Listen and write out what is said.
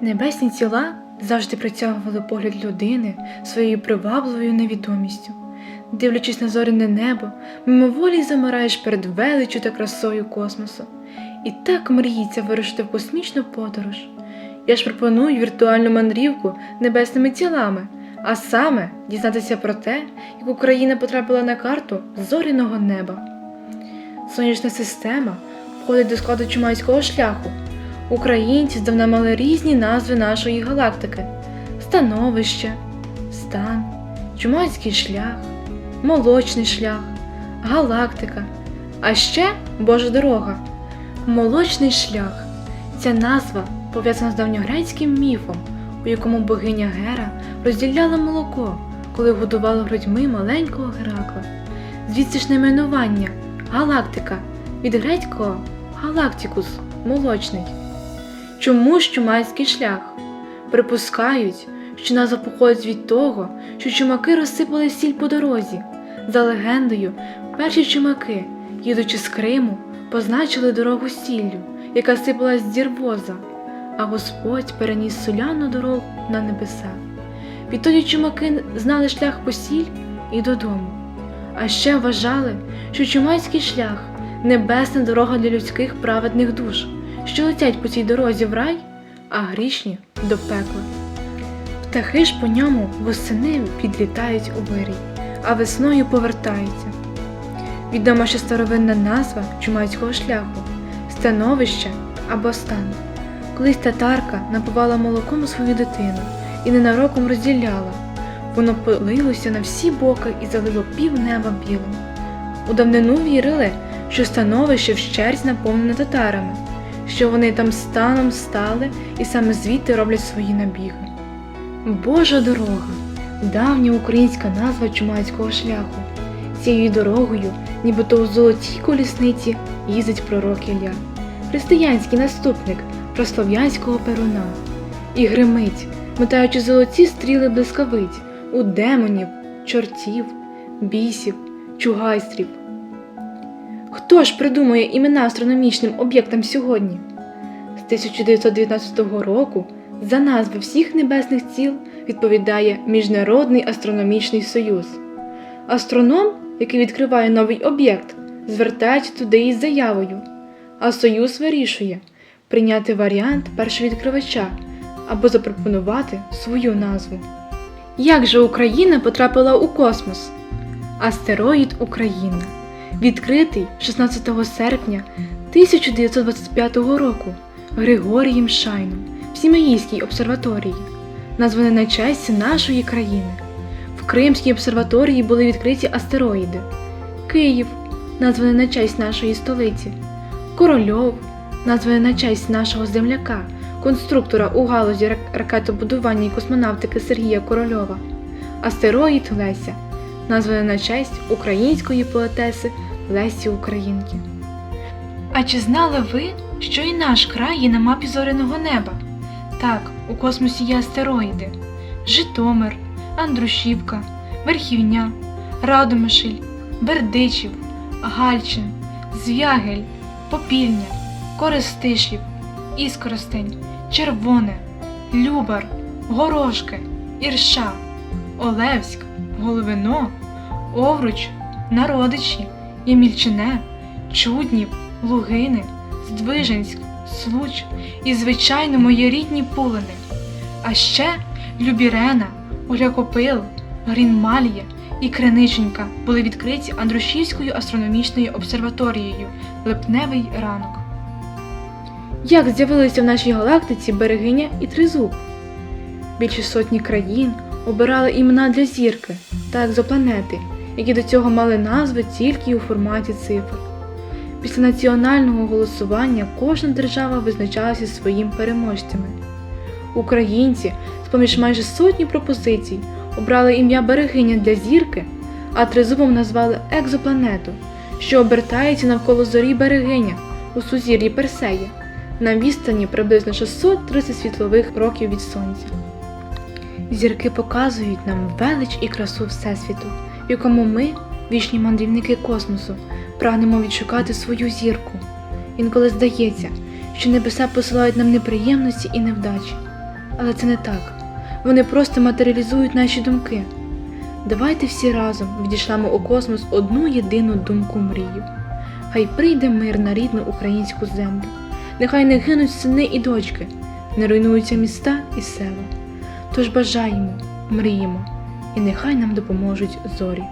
Небесні тіла завжди притягували погляд людини своєю привабливою невідомістю. Дивлячись на зоряне небо, мимоволі замираєш перед величчю та красою космосу. І так мріється вирушити в космічну подорож. Я ж пропоную віртуальну мандрівку небесними тілами, а саме дізнатися про те, як Україна потрапила на карту зоряного неба. Сонячна система входить до складу Чумацького шляху. Українці здавна мали різні назви нашої галактики: становище, стан, Чумацький шлях, молочний шлях, галактика, а ще Божа дорога. Молочний шлях. Ця назва пов'язана з давньогрецьким міфом, у якому богиня Гера розділяла молоко, коли годувала грудьми маленького Геракла. Звідси ж найменування галактика від грецького галактикус молочний. Чому ж чумацький шлях? Припускають, що назва походить від того, що чумаки розсипали сіль по дорозі. За легендою, перші чумаки, їдучи з Криму, позначили дорогу сіллю, яка сипалась з дір воза, а Господь переніс соляну дорогу на небеса. Відтоді чумаки знали шлях по сіль і додому. А ще вважали, що чумацький шлях небесна дорога для людських праведних душ, що летять по цій дорозі в рай, а грішні до пекла. Птахи ж по ньому восени підлітають у вирій, а весною повертаються. Відома ще старовинна назва чумацького шляху становище або стан. Колись татарка напивала молоком свою дитину і ненароком розділяла. Воно полилося на всі боки і залило пів неба білим. У давнину вірили, що становище вщерть наповнене татарами, що вони там станом стали і саме звідти роблять свої набіги. Божа дорога давня українська назва чумацького шляху. Цією дорогою, нібито у золотій колісниці, їздить пророк Ілля, християнський наступник прослов'янського перуна, і гримить, метаючи золоті стріли блискавиць у демонів, чортів, бісів, чугайстрів. Хто ж придумує імена астрономічним об'єктам сьогодні? З 1919 року за назви всіх небесних тіл відповідає Міжнародний астрономічний союз. Астроном, який відкриває новий об'єкт, звертається туди із заявою, а союз вирішує прийняти варіант першовідкривача або запропонувати свою назву. Як же Україна потрапила у космос? Астероїд Україна, відкритий 16 серпня 1925 року Григорієм Шайном в Сімеївській обсерваторії, названий на честь нашої країни. В Кримській обсерваторії були відкриті астероїди, Київ, названий на честь нашої столиці, Корольов, названий на честь нашого земляка, конструктора у галузі ракетобудування і космонавтики Сергія Корольова, астероїд Леся, названий на честь української поетеси Лесі Українки. А чи знали ви, що і наш край є на мапі зоряного неба? Так, у космосі є астероїди: Житомир, Андрушівка, Верхівня, Радомишль, Бердичів, Гальчин, Звягель, Попільня, Коростишів, Іскоростень, Червоне, Любар, Горошки, Ірша, Олевськ, Головино, Овруч, Народичі, Ємільчине, Чуднів, Лугини, Здвиженськ, Случ і, звичайно, мої рідні Пулини. А ще Любірена, Олякопил, Грінмалія і Криниченька були відкриті Андрушівською астрономічною обсерваторією Липневий ранок. Як з'явилися в нашій галактиці берегиня і тризуб? Більше сотні країн обирали імена для зірки та екзопланети, які до цього мали назви тільки у форматі цифр. Після національного голосування кожна держава визначалася своїм переможцями. Українці, з-поміж майже сотні пропозицій, обрали ім'я берегиня для зірки, а тризубом назвали екзопланету, що обертається навколо зорі берегиня у сузір'ї Персея на відстані приблизно 630 світлових років від Сонця. Зірки показують нам велич і красу Всесвіту, в якому ми, вічні мандрівники космосу, прагнемо відшукати свою зірку. Інколи здається, що небеса посилають нам неприємності і невдачі. Але це не так. Вони просто матеріалізують наші думки. Давайте всі разом відійшлемо у космос одну єдину думку мрію. Хай прийде мир на рідну українську землю. Нехай не гинуть сини і дочки, не руйнуються міста і села. Тож бажаємо, мріємо, і нехай нам допоможуть зорі.